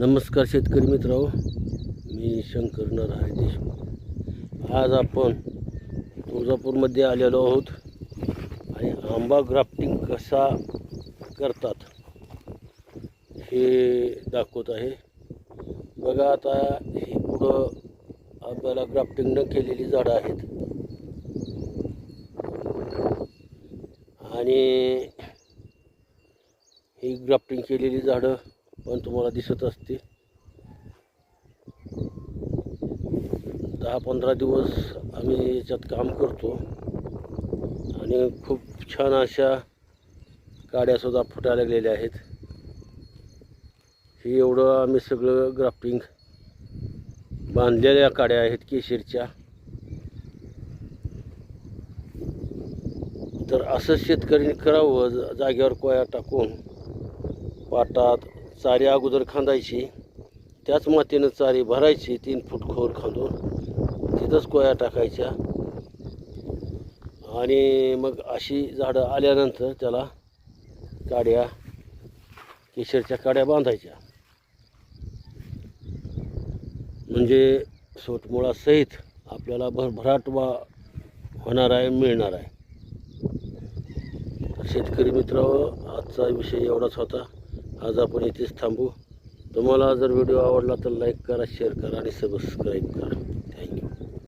नमस्कार शेतकरी मित्रांनो. मी शंकर नरहरी देशमुख. आज आपण तुळजापूरमध्ये आलेलो आहोत आणि आंबा ग्राफ्टिंग कसा करतात हे दाखवत आहे. बघा आता ही पुढं आंब्याला ग्राफ्टिंग न केलेली झाडं आहेत. आणि ही ग्राफ्टिंग केलेली झाडं पण तुम्हाला दिसत असते दहा पंधरा दिवस आम्ही याच्यात काम करतो. आणि खूप छान अशा काड्यासुद्धा फुटायला लागलेल्या आहेत. ही एवढं आम्ही सगळं ग्राफ्टिंग बांधलेल्या काड्या आहेत केशरच्या. तर असं शेतकऱ्यांनी करावं जागेवर कोया टाकून पाटात चारी अगोदर खांदायची. त्याच मातीनं चारी भरायची तीन फूट खोल खांदून. तिथंच कोया टाकायच्या. आणि मग अशी झाडं आल्यानंतर त्याला काड्या केशरच्या काड्या बांधायच्या. म्हणजे सोटमुळासहित आपल्याला भरभराट वा होणार आहे मिळणार आहे. तर शेतकरी मित्र आजचा विषय एवढाच होता. आज आपण इथेच थांबू. तुम्हाला जर व्हिडिओ आवडला तर लाईक करा शेअर करा आणि सबस्क्राईब करा. थँक्यू